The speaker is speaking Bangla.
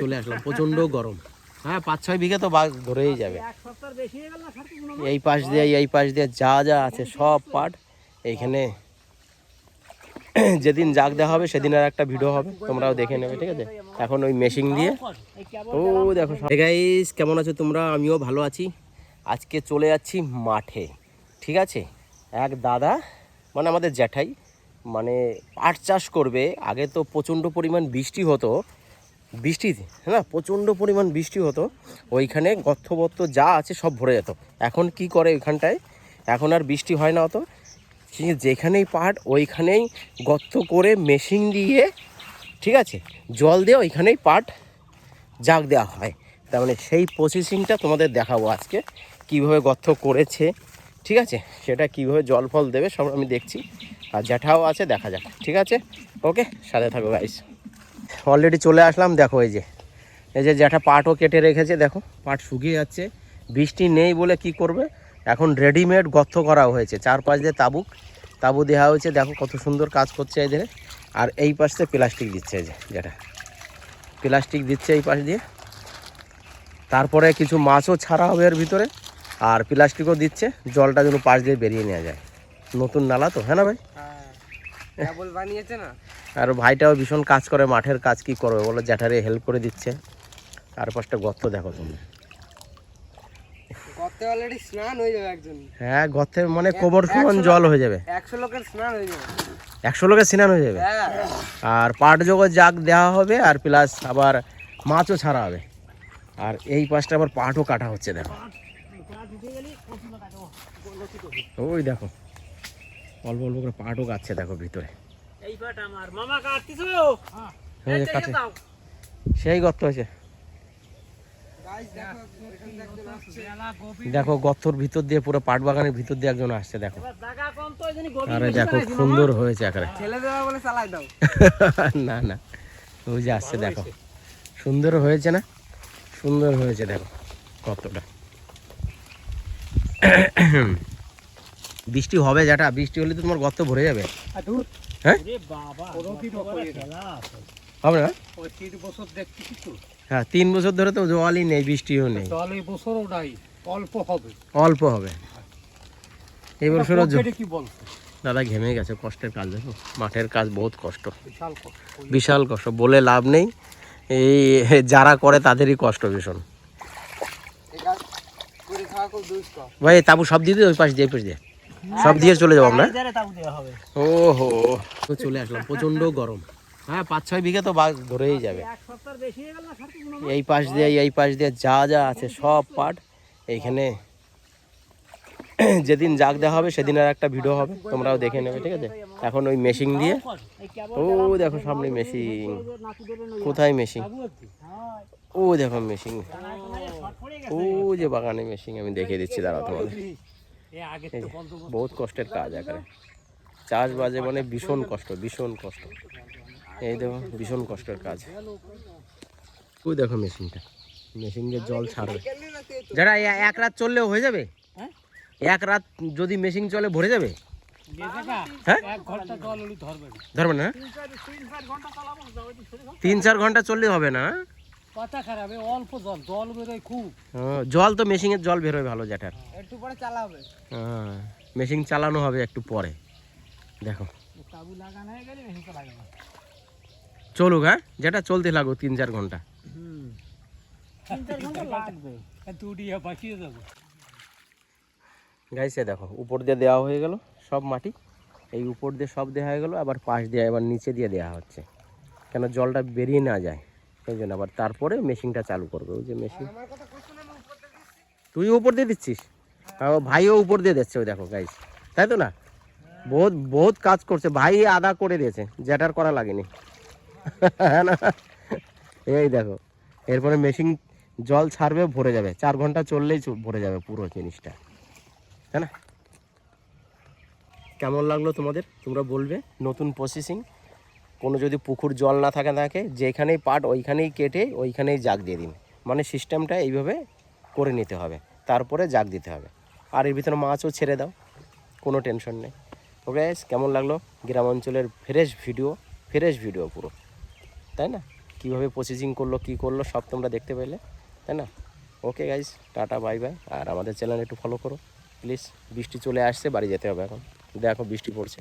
চলে আসলাম প্রচণ্ড গরম। হ্যাঁ পাঁচ, ছয় বিঘা তো বাঘ ধরেই যাবে। এই পাশ দিয়ে, এই পাশ দিয়ে যা যা আছে সব পাট এইখানে। যেদিন জাগ দেওয়া হবে, সেদিন আর একটা ভিডিও হবে, তোমরাও দেখে নেবে, ঠিক আছে? এখন ওই মেশিন দিয়ে। ও, দেখো গাইস কেমন আছো তোমরা? আমিও ভালো আছি। আজকে চলে যাচ্ছি মাঠে, ঠিক আছে? এক দাদা মানে আমাদের জ্যাঠাই মানে পাট চাষ করবে। আগে তো প্রচণ্ড পরিমাণ বৃষ্টি হতো বৃষ্টি হ্যাঁ প্রচণ্ড পরিমাণ বৃষ্টি হতো। ওইখানে গর্থবত্ত যা আছে সব ভরে যেত। এখন কি করে ওইখানটায়? এখন আর বৃষ্টি হয় না অত। যেখানেই পাট ওইখানেই গর্ত করে মেশিন দিয়ে, ঠিক আছে, জল দিয়ে ওইখানেই পাট জাগ দেওয়া হয়। তার মানে সেই প্রসেসিংটা তোমাদের দেখাবো আজকে। কীভাবে গর্ত করেছে, ঠিক আছে, সেটা কীভাবে জল ফল দেবে সব আমি দেখছি। আর জ্যাঠাও আছে, দেখা যাক, ঠিক আছে? ওকে সাথে থাকো গাইস অলরেডি চলে আসলাম, দেখো এই যে। এই যে জ্যাঠা পাটও কেটে রেখেছে, দেখো, পাট শুকিয়ে যাচ্ছে। বৃষ্টি নেই বলে কি করবে? এখন রেডিমেড গর্ত করা হয়েছে চার পাঁচ দিয়ে তাবুক। তাবু দেওয়া হয়েছে, দেখো কত সুন্দর কাজ করছে এদের আর এই পাশ থেকে প্লাস্টিক দিচ্ছে এই যে যেটা প্লাস্টিক দিচ্ছে এই পাশ দিয়ে। তারপরে কিছু মাছও ছাড়া হবে এর ভিতরে, আর প্লাস্টিকও দিচ্ছে। জলটা যেন পাশ দিয়ে বেরিয়ে নেওয়া যায়। নতুন নালা তো হ্যাঁ না ভাই? কেবল বানিয়েছে না? আর ভাইটাও ভীষণ কাজ করে মাঠের কাজ কি করবে বলো? জ্যাঠারে হেল্প করে দিচ্ছে। আর পাশটা গর্ত দেখো তুমি। গর্তে অলরেডি স্নান হয়ে যাবে একজন। হ্যাঁ গর্তে মানে সমান জল হয়ে যাবে। একশো লোকের স্নান হয়ে যাবে। একশো লোকের স্নান হয়ে যাবে? হ্যাঁ। আর পাট জগৎ জাগ দেওয়া হবে আর প্লাস আবার মাছও ছাড়া হবে। আর এই পাশটা আবার পাটও কাটা হচ্ছে দেখো। ওই দেখো। অল্প অল্প করে পাটও কাটছে দেখো ভিতরে। এই পাট আমার। মামা কাটতিছো? ওই কাটে। সেই গর্ত হয়েছে। দেখো গর্তর ভিতর দিয়ে পুরো পাট বাগানের ভিতর দিয়ে একজন আসছে দেখো। আরে দেখো সুন্দর হয়েছে একেবারে বলে চালাই দাও। না না। ওই যে আসছে দেখো। সুন্দর হয়েছে না? সুন্দর হয়েছে দেখো কতটা বৃষ্টি হবে যেটা বৃষ্টি হলে তো তোমার গর্ত ভরে যাবে। হ্যাঁ? হবে না? তিন বছর হ্যাঁ তিন বছর ধরে তো জলই নেই বৃষ্টিও নেই। বছরও নাই অল্প হবে। অল্প হবে। এই বছরও দাদা ঘেমে গেছে কষ্টের কাজ দেখো। মাঠের কাজ বহুত কষ্ট। বিশাল কষ্ট। বলে লাভ নেই। এই যারা করে তাদেরই কষ্ট ভীষণ। ভাই তাবু সব দিয়ে দিই ওই পাশ দিয়ে পাশ দিয়ে। সব দিয়ে চলে যাব আমরা। ওহো। তো চলে আসলাম প্রচণ্ড গরম। হ্যাঁ পাঁচ ছয় বিঘা তো বাঘ ধরেই যাবে। এই পাশ দিয়ে এই পাশ দিয়ে যা যা আছে সব পাট এইখানে। যেদিন জাগ দেওয়া হবে সেদিন আর একটা ভিডিও হবে তোমরাও দেখে নেবে ঠিক আছে? এখন ওই মেশিন দিয়ে। ও দেখো সামনে মেশিন কোথায় মেশিন ও দেখো মেশিন ও যে বাগানে মেশিন আমি দেখিয়ে দিচ্ছি দাঁড়াও তোমাদের। বহুত কষ্টের কাজ এখানে চাষ বাজে মানে ভীষণ কষ্ট ভীষণ কষ্ট। এই দেখো ভীষণ কষ্টের কাজ। ওই দেখো মেশিনটা। মেশিন দিয়ে জল ছাড়বে। যারা এক রাত চললেও হয়ে যাবে? হ্যাঁ? এক রাত যদি মেশিন চলে ভরে যাবে? হ্যাঁ? ধরবে না? তিন চার ঘণ্টা। তিন চার চললে হবে না কথা খারাপ অল্প জল জল বেরোয় খুব। জল তো মেশিনের জল বেরোয় ভালো জ্যাঠার। একটু পরে চালাবে। হ্যাঁ মেশিন চালানো হবে একটু পরে। দেখো। কাবু লাগানো হয়ে গেলে মেশিন চালাবে চলুক হ্যাঁ? যেটা চলতে লাগুক তিন চার ঘণ্টা। তিন চার ঘণ্টা লাগবে। দুডিয়া বাঁচিয়ে যাবে গাইছে দেখো উপর দিয়ে দেওয়া হয়ে গেল সব মাটি। এই উপর দিয়ে সব দেওয়া হয়ে গেল আবার পাশ দিয়ে এবার নিচে দিয়ে দেওয়া হচ্ছে। কেন জলটা বেরিয়ে না যায়। সেই জন্য আবার তারপরে মেশিনটা চালু করবে ওই যে মেশিন তুই উপর দিয়ে দিচ্ছিস? ভাইও উপর দিয়ে দিচ্ছে ওই দেখো গাইস তাই তো না? বহুত বহুত কাজ করছে ভাই আদা করে দিয়েছে যেটার করা লাগেনি। হ্যাঁ এই দেখো এরপরে মেশিন জল ছাড়বে ভরে যাবে। চার ঘণ্টা চললেই ভরে যাবে পুরো জিনিসটা। তাই না? কেমন লাগল তোমাদের? তোমরা বলবে। নতুন প্রসেসিং কোনো যদি পুকুর জল না থাকে থাকে, যেখানেই পাট ওইখানেই কেটে ওইখানেই জাগ দিয়ে দিন। মানে সিস্টেমটা এইভাবে করে নিতে হবে, তারপরে জাগ দিতে হবে। আর এর ভিতরে মাছও ছেড়ে দাও, কোনো টেনশন নেই। ওকে কেমন লাগল? গ্রাম অঞ্চলের ফ্রেশ ভিডিও ফ্রেশ ভিডিও পুরো। তাই না? কীভাবে প্রসেসিং করল, কী করল, সব তোমরা দেখতে পেলে। তাই না? Okay guys tata bye bye আর আমাদের চ্যানেল একটু ফলো করো। প্লিজ বৃষ্টি চলে আসছে, বাড়ি যেতে হবে এখন। দেখো, বৃষ্টি পড়ছে।